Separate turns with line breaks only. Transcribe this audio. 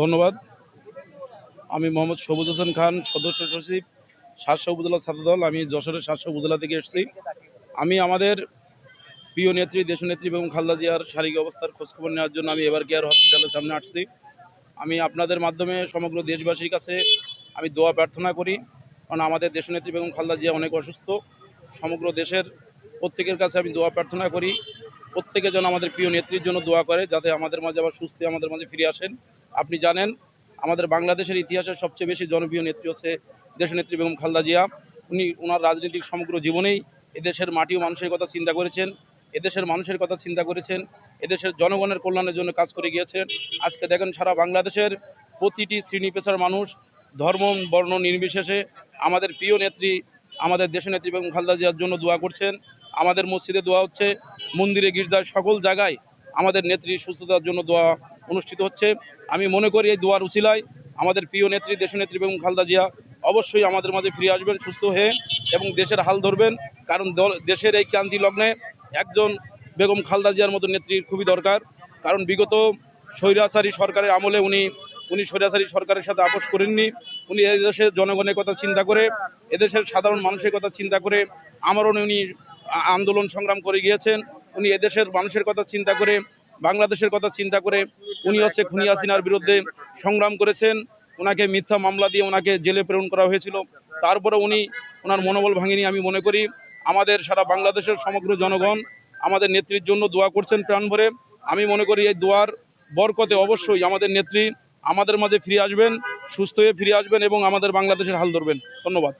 ধন্যবাদ। আমি মোহাম্মদ সবুজ হোসেন খান, সদস্য সচিব সাতশো উপজেলা ছাত্রদল। আমি যশোরের সাতশো উপজেলা থেকে এসেছি। আমি আমাদের প্রিয় নেত্রী, দেশনেত্রী এবং খালদা জিয়ার শারীরিক অবস্থার খোঁজখবর নেওয়ার জন্য আমি এবার কেয়ার হসপিটালের সামনে আসছি। আমি আপনাদের মাধ্যমে সমগ্র দেশবাসীর কাছে আমি দোয়া প্রার্থনা করি, কারণ আমাদের দেশনেত্রী বেগম খালদা জিয়া অনেক অসুস্থ। সমগ্র দেশের প্রত্যেকের কাছে আমি দোয়া প্রার্থনা করি। প্রত্যেকে যেন আমাদের প্রিয় নেত্রীর জন্য দোয়া করে, যাতে আমাদের মাঝে আবার সুস্থ আমাদের মাঝে ফিরে আসেন। আপনি জানেন, আমাদের বাংলাদেশের ইতিহাসের সবচেয়ে বেশি জনপ্রিয় নেত্রী হচ্ছে দেশনেত্রী বেগম খালদা জিয়া। উনি ওনার রাজনৈতিক সমগ্র জীবনেই এদেশের মাটি ও মানুষের কথা চিন্তা করেছেন, এদেশের মানুষের কথা চিন্তা করেছেন, এদেশের জনগণের কল্যাণের জন্য কাজ করে গিয়েছেন। আজকে দেখেন সারা বাংলাদেশের প্রতিটি শ্রেণি পেশার মানুষ ধর্ম, বর্ণ নির্বিশেষে আমাদের প্রিয় নেত্রী, আমাদের দেশনেত্রী বেগম খালদা জিয়ার জন্য দোয়া করছেন। আমাদের মসজিদে দোয়া হচ্ছে মন্দিরে গির্জায় সকল জায়গায় আমাদের নেত্রী সুস্থতার জন্য দোয়া অনুষ্ঠিত হচ্ছে। আমি মনে করি এই দোয়ার উচিলায় আমাদের প্রিয় নেত্রী দেশনেত্রী বেগম খালদা জিয়া অবশ্যই আমাদের মাঝে ফিরে আসবেন, সুস্থ হয়ে এবং দেশের হাল ধরবেন। কারণ দেশের এই ক্রান্তি লগ্নে একজন বেগম খালদা জিয়ার মতো নেত্রীর খুবই দরকার। কারণ বিগত স্বৈরাচারী সরকারের আমলে উনি উনি স্বৈরাচারী সরকারের সাথে আপোষ করেননি। উনি এদেশের জনগণের কথা চিন্তা করে, এদেশের সাধারণ মানুষের কথা চিন্তা করে আমরণে উনি আন্দোলন সংগ্রাম করে গিয়েছেন। উনি এদেশের মানুষের কথা চিন্তা করে, বাংলাদেশের কথা চিন্তা করে উনি হচ্ছে খুনি হাসিনার বিরুদ্ধে সংগ্রাম করেছেন। ওনাকে মিথ্যা মামলা দিয়ে ওনাকে জেলে প্রেরণ করা হয়েছিল। তারপরে উনি ওনার মনোবল ভাঙেনি আমি মনে করি। আমাদের সারা বাংলাদেশের সমগ্র জনগণ আমাদের নেত্রীর জন্য দোয়া করছেন প্রাণ ভরে। আমি মনে করি এই দোয়ার বরকতে অবশ্যই আমাদের নেত্রী আমাদের মাঝে ফিরে আসবেন, সুস্থ হয়ে ফিরে আসবেন এবং আমাদের বাংলাদেশের হাল ধরবেন। ধন্যবাদ।